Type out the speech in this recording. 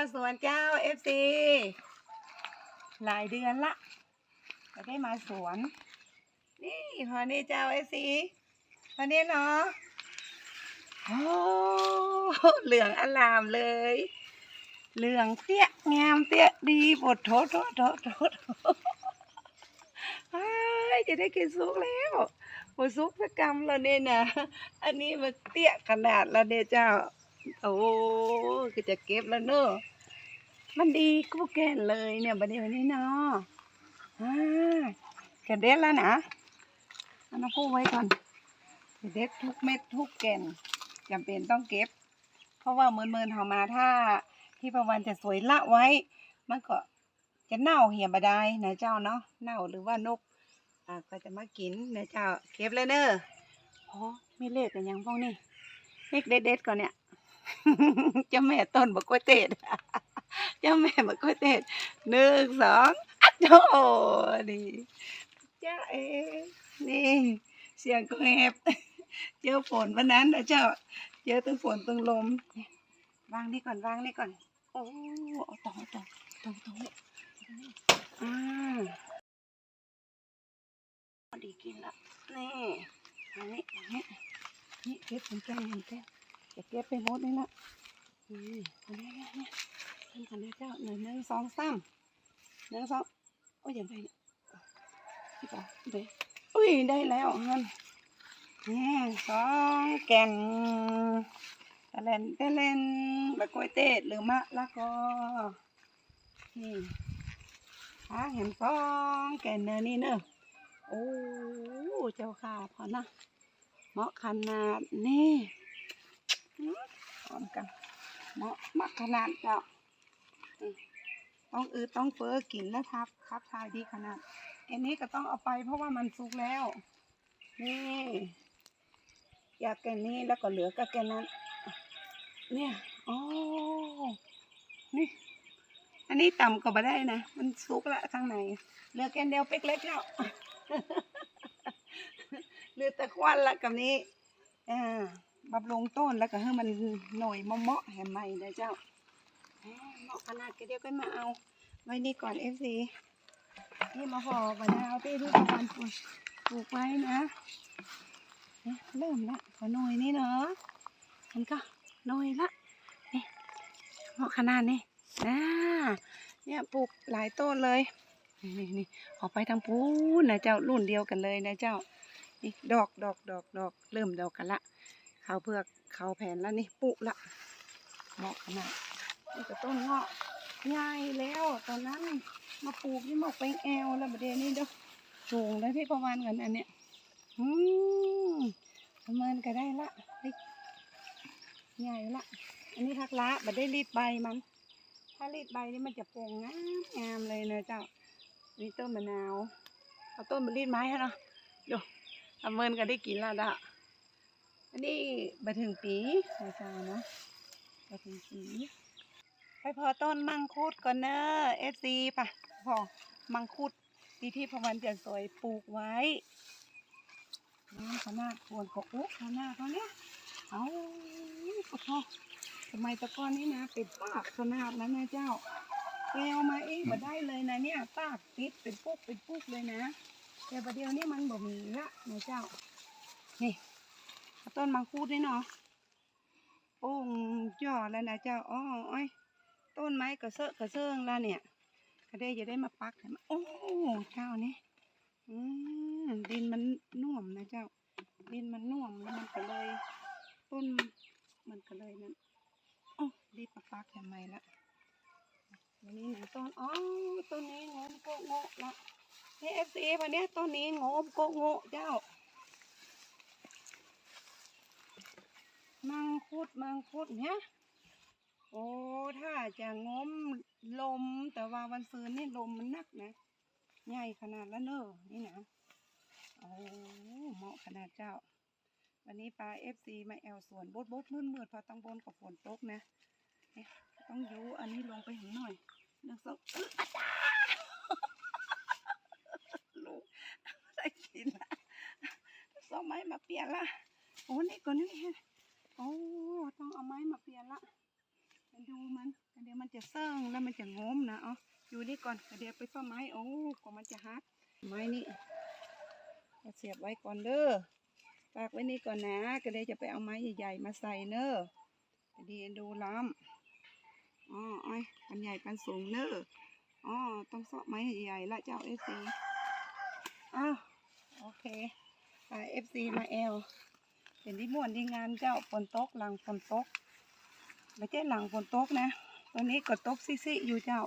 วสวนเจ้าเอฟซีหลายเดือนละจะได้มาสวน นี่พอนี่เจ้าเอฟซีพอนี่เนาะโอ้เหลืองอลามเลย เหลืองเตี้ยงามเตี้ยดีปวดโถโถโถโถโถเฮ้ยจะได้กินซุกแล้วหมดซุกสักกรรมแล้วเนี่ยนะอันนี้มันเตี้ยขนาดแล้วเนี่ยเจ้า โอ้คือจะเก็บแล้วเนอะมันดีกูแก่นเลยเนี่ยบัดนี้วันนี้เนาะอ่าแกเด็ดแล้วนะเอันน้พูดไว้ก่อนแกเด็ดทุกเม็ดทุกแก่นจำเป็นต้องเก็บ เพราะว่าเมินเมินเฮามาถ้าที่ประวันจะสวยละไว้ มันก็จะเน่าเหี่ยบดายนะเจ้าเนาะเน่าหรือว่านกอ่าก็จะมากินนะเจ้าเก็บเลยเนอะอ๋อมีเลขกันยังพวกนี้เลขเด็ดๆก่อนเนี่ย เจ้าแม่ต้นบักกล้วยเตดเจ้าแม่บักกล้วยเตดหนึ่งสองอะโอ้ดีจ้าเอนี่ เสียงก็แหบเจอฝนวันนั้นนะเจ้า เจอตั้งฝนตั้งลมวางนี่ก่อนวางนี่ก่อน โอ้เอาต่อเอาตอตรงตรงตรงนี้อ่าพอดีกินละนี่อันนี้อันนี้นี่เก็บเป็นแก้วเป็นแก้ว จะเก็บไปหมดนี่ละนี่อันนี้อันนี้ทำกันนะเจ้าหนึ่งหนึ่งสองสามหนึ่งสองโอ้ยยังไงเนี่ยพี่ป๋าเดี๋ยวอุ้ยได้แล้วฮันนี่สองแก่นตะเลนตะเลนบะกล้วยเตดหรือมะละกอนี่หาเห็นสองแก่นเนอนี่เนอะโอ้เจ้าค่ะพอนะเหมาะขนาดนี่ นอพร้อมกันเหมาะมากขนาดเจ้าอืมต้องอืดต้องเฟ้อกินแล้วทับครับทายดีขนาดอันนี้ก็ต้องเอาไปเพราะว่ามันสุกแล้ว นี่อยากแกนนี้แล้วก็เหลือก็แกนนั้น เนี่ยอ๋อนี่ อันนี้ต่ำก็มาได้นะ มันสุกละข้างในเหลือแกนเดียวเป๊กเล็กแล้วเหลือแต่ควันละกับนี้อ่า บำรุงต้นแล้วก็ให้มันหน่อยเมาะแหมใหม่นะเจ้าเหมาะขนาดก็เดียวก็มาเอา ไว้นี่ก่อนเอฟซีนี่มาห่อมะนาวที่ที่ประพันปลูกไว้นะเนี่ยเริ่มละขอหน่อยนี่เนาะมันก็หน่อยละนี่เหมาะขนาดนี้อ่าเนี่ยปลูกหลายต้นเลยนี่นี่ออกไปทางปูนนะเจ้ารุ่นเดียวกันเลยนะเจ้านี่ดอกดอกดอกดอกเริ่มดอกกันละ ขาวเพือกเขาวแผ่นแล้วนี่ปุละเหมาะขนาดนี่ก็ต้นเงาะใหญ่แล้วตอนนั้นมาปลูกนี่หมกเป็นแอลแล้วประเดี๋ยวนี้เด้อสูงได้พี่ประมาณกันอันเนี้ยอืมประเมาณก็ได้ละเฮ้ยใหญ่ละ อันนี้ทักละบัดได้รีดใบมัน ถ้ารีดใบนี่มันจะโป่งงามงามเลยนะเจ้านี่ต้นมะนาว เอาต้นมารีดไม้ให้เนาะโยเอาเมินก็ได้กินล้วดะ อันนี้มาถึงปีนะเจ้าเนาะมาถึงปีไปพอต้นมังคุดก่อนเนอะเอฟซีป่ะพอมังคุดที่ที่พวันจะสวยปลูกไว้นี่ขนาดปวนก็อุ๊ขนาดเขาเนี้ยเอาปะพอทำไมตะกอนนี้นะเป็นปากขนาดนั้นนะเจ้าแกเอามาเองมาได้เลยนะเนี่ยปากติดเป็นปุ๊กเป็นปุ๊กเลยนะ แต่ประเดี๋ยวนี้มันบ่มีละนะเจ้านี่ ต้นมังคุดนี่เนาะโอ้งย่อแล้วนะเจ้าอ้ออ้ยต้นไม้กระเซาะกระเซิงแล้วเนี่ยก็ได้จะได้มาปักให้มันโอ้เจ้านี่อืมดินมันน่วมนะเจ้า ดินมันน่วมแล้วมันก็เลย ต้นมันก็เลยนั่นโอ้รีบมาปักทำไมละวันนี้หนึ่งต้นอ๋อต้นนี้งมโกโงะละนี่เอฟซีวันนี้ต้นนี้งมโกโงะเจ้า มังคุดมังคุดเนี่ยโอ้ถ้าจะง้มลมแต่ว่าวันซืนนี่ลมมันนักนะใหญ่ขนาดแล้วเนอะนี่นะโอ้เหมาะขนาดเจ้า วันนี้ปลาเอฟซีมาแอลสวนบดบดมืดมืดพอต้องบนกับฝนตกนะต้องยูอันนี้ลงไปถึงหน่อยนักสกอื้อาจาลูกได้กินละสองไม้มาเปลี่ยนละโอ้นี่ก่อนนี่ โอ้ต้องเอาไม้มาเปลี่ยนละดูมันเดี๋ยวมันจะเซิ่งแล้วมันจะงมนะเอาอยู่นี่ก่อนเดี๋ยวไปฟ้าไม้โอ้ก็มันจะฮักไม้นี่เสียบไว้ก่อนเด้อฝากไว้นี่ก่อนนะก็เลยจะไปเอาไม้ใหญ่ๆมาใส่เนอะก็ดีดูล้ำอ๋ออ้อยปันใหญ่ปันสูงเนอะอ๋อต้องเสาะไม้ใหญ่ๆละเจ้าเอฟซีอ้าวโอเคไปเอฟซีมาแอล เป็นที่ม่วนที่งานเจ้าฝนตกหลังฝนตกไม่ใช่หลังฝนตกนะตอนนี้ก็ตกซิๆอยู่เจ้า